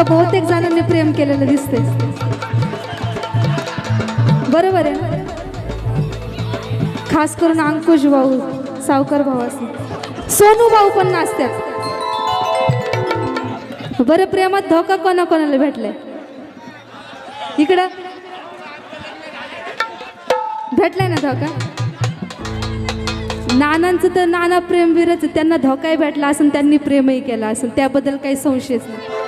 आता बहुतेक जणांनी प्रेम केलेलं दिसतंय. बरोबर आहे खास करून अंकुश भाऊ सावकार भाऊ असं. सोनू भाऊ पण नाचतात बरं प्रेमात धोका कोणा कोणाला भेटलाय? इकडं. भेटलाय ना धोका? नानांचं तर नाना प्रेमवीरच त्यांना धोकाही भेटला असून त्यांनी प्रेमही केला असून त्याबद्दल काही संशयच नाही.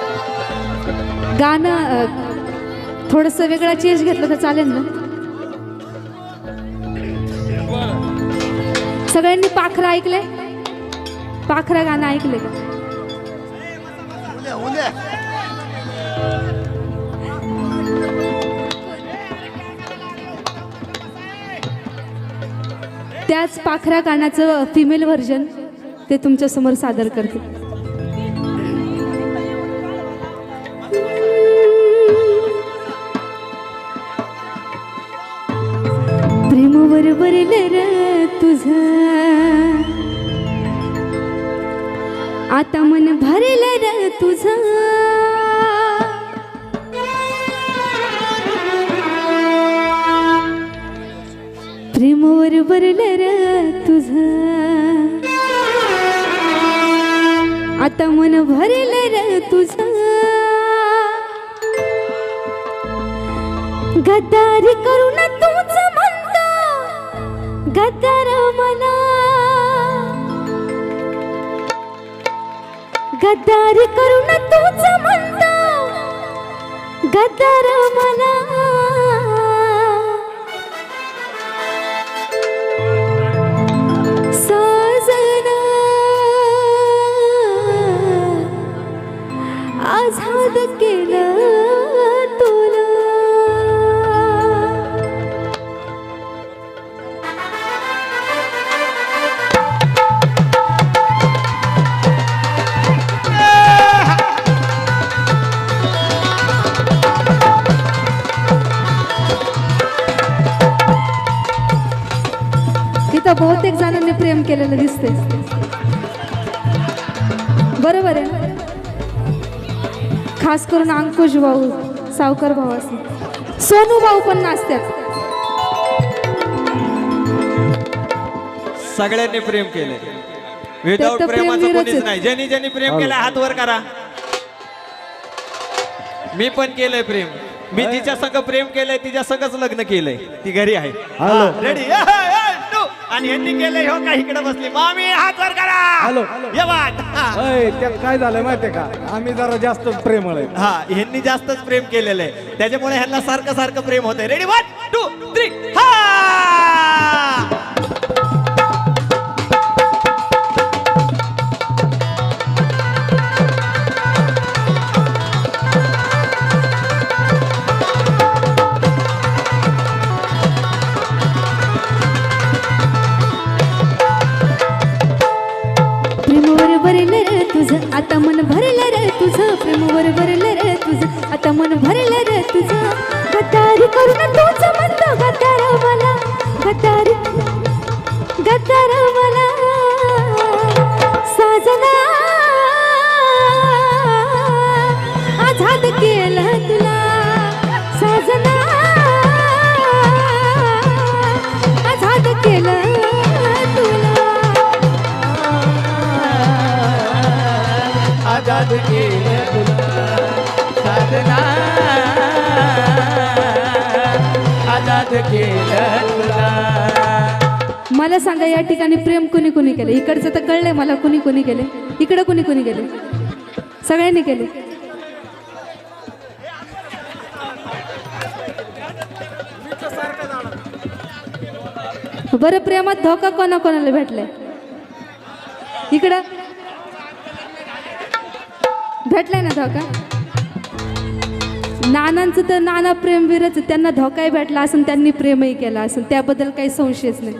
गाणं थोडंसं वेगळा चेंज घेतलं तर चालेल ना? सगळ्यांनी पाखरा ऐकलंय? पाखरा गाणं ऐकलंय त्याच पाखरा गाण्याचं फिमेल व्हर्जन ते तुमच्यासमोर सादर करते. बरोबर र तुझ. आता मन भरेल र तुझ. प्रेमवर भरलं र तुझ. आता मन भरलं र तुझ. गद्दारी करून गद्दार मला गद्दारी करून तूच म्हणतो। गदर मना। बरोबर आहे. ना खास करून अंकुश भाऊ सावकार भाऊ असं. सोनू भाऊ पण नाचतात. सगळ्यांनी प्रेम केले. विदाऊट प्रेमाचं कोणीच. नाही. ज्यांनी ज्यांनी प्रेम केलं हात वर करा. मी पण केलंय प्रेम. मी तिच्या संग प्रेम केलंय तिच्या संगच लग्न केलंय. ती घरी आहे. हॅलो. रेडी आणि यांनी केलंय हो का इकडे बसली? मामी हात वर करा. हॅलो. अय त्यात काय झालं माहितीये का? आम्ही जरा जास्त प्रेमळ आहे. हा ह्यांनी जास्तच प्रेम केलेलं आहे. त्याच्यामुळे ह्यांना सारखं सारखं प्रेम होतंय. रेडी वन टू थ्री हा! केलं तुला साधना. आजाद केलं तुला. मला सांगा या ठिकाणी प्रेम कुणी कुणी केले? इकडचं तर कळलंय मला कुणी कुणी केले. इकडं कुणी कुणी केले? सगळ्यांनी केले. बरं प्रेमात धोका कोणा कोणाला भेटलाय? इकडं? भेटलाय ना धोका? नानांचं तर नाना प्रेमवीरच त्यांना धोकाही भेटला असून त्यांनी प्रेमही केला असून. त्याबद्दल काही संशयच नाही.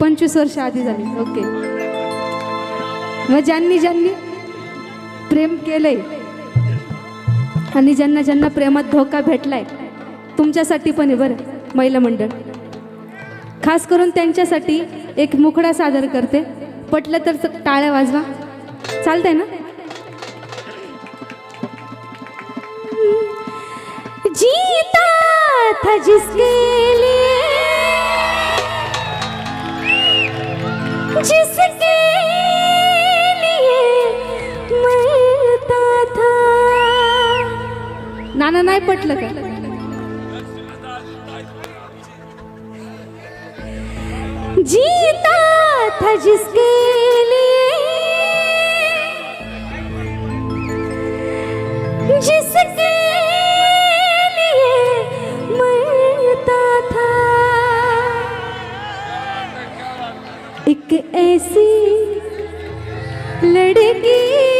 पंचवीस वर्ष आधी झाली. ओके. मग ज्यांनी ज्यांनी प्रेम केलंय आणि ज्यांना ज्यांना प्रेमात धोका भेटलाय तुमच्यासाठी पण आहे बरं महिला मंडळ. खास करून त्यांच्यासाठी एक मुखडा सादर करते. पटलं तर टाळ्या वाजवा. चालतंय ना? था जिसके लिए जिसके लिए मरता था। नाना नाही पटलं का? जीता था जिसके लिए जिसके एक ऐसी लड़की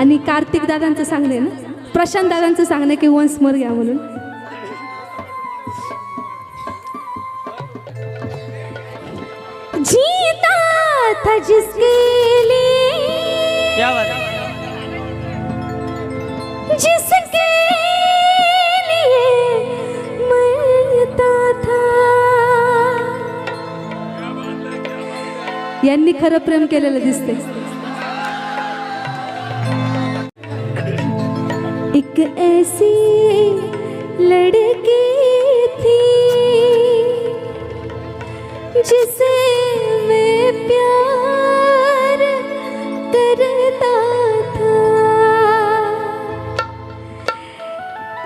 आणि कार्तिक दादांचं सांगणे ना? प्रशांत दादांचं सांगणे की वन्स मोर घ्या म्हणून. जीता था जिसके लिए। क्या बात? जिसके लिए मरता था। यांनी खरं प्रेम केलेलं दिसते एक ऐसी लड़की थी जिसे मैं प्यार करता था।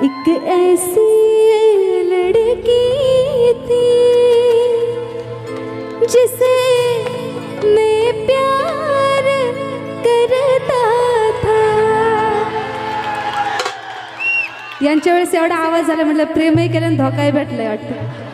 एक ऐसी यांच्या वेळेस एवढा आवाज झाला म्हटलं प्रेमही केलं आणि धोकाही भेटलाय वाटतं.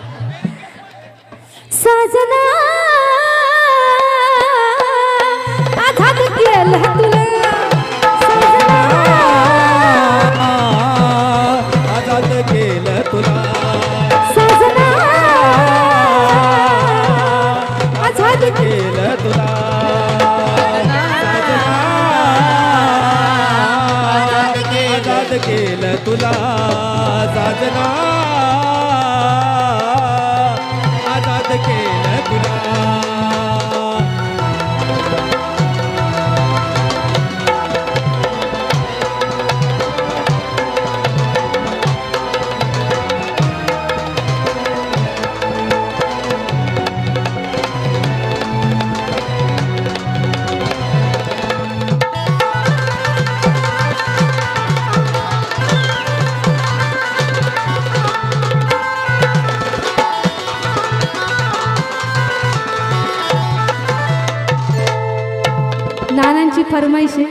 नानांची फरमाईश. आहे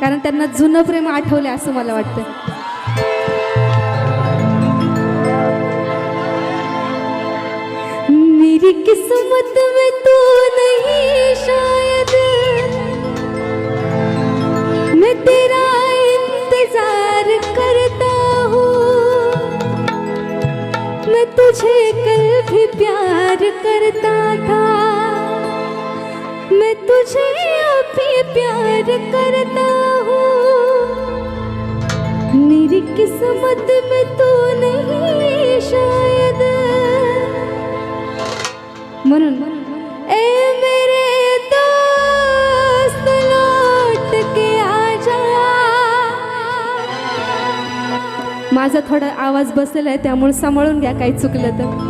कारण त्यांना जुनं प्रेम आठवले असं मला वाटतं. मेरी किस्मत में तू नहीं शायद। मैं तेरा इंतजार करता हूँ। मैं तुझे कल भी प्यार करता था। मैं तुझे अभी प्यार करता हूँ। मेरी किस्मत में तू नहीं शायद। म्हणून ए मेरे दोस्त लौट के आजा। माझा थोडा आवाज बसलेला आहे त्यामुळे सांभाळून घ्या काही चुकलं तर.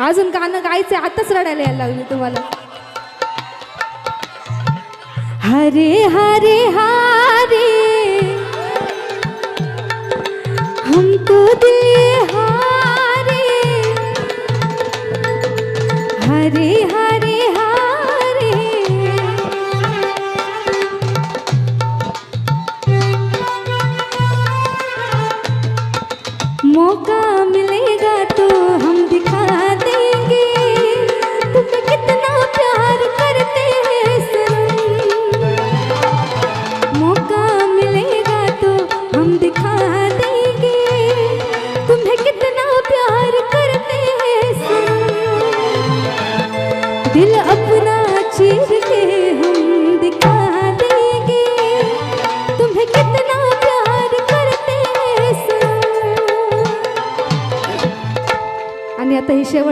अजून गाणं गायचंय आताच रडायला यायला लागली तुम्हाला. हरे हरे हरे. हम तो दिल हरे हरे हरे. मौका मिलेगा तो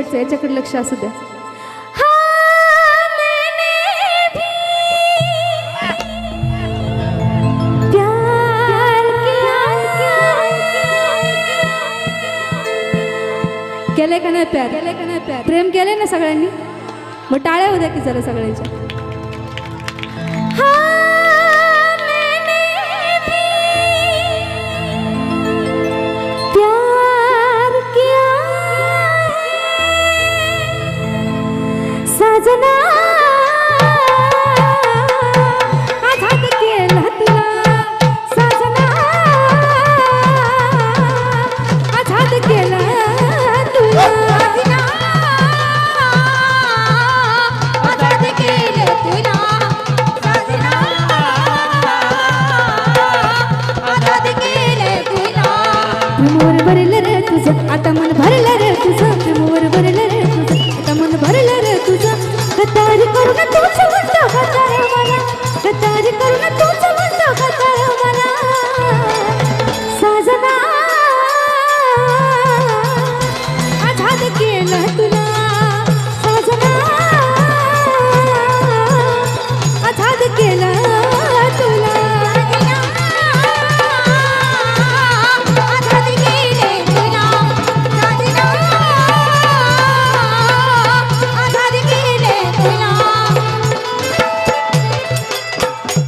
शेवटचं याच्याकडे लक्ष असू द्या. केले का नाही प्यार? केले का नाही प्यार प्रेम केले ना सगळ्यांनी? मग टाळ्या होत्या की जरा सगळ्यांच्या. हा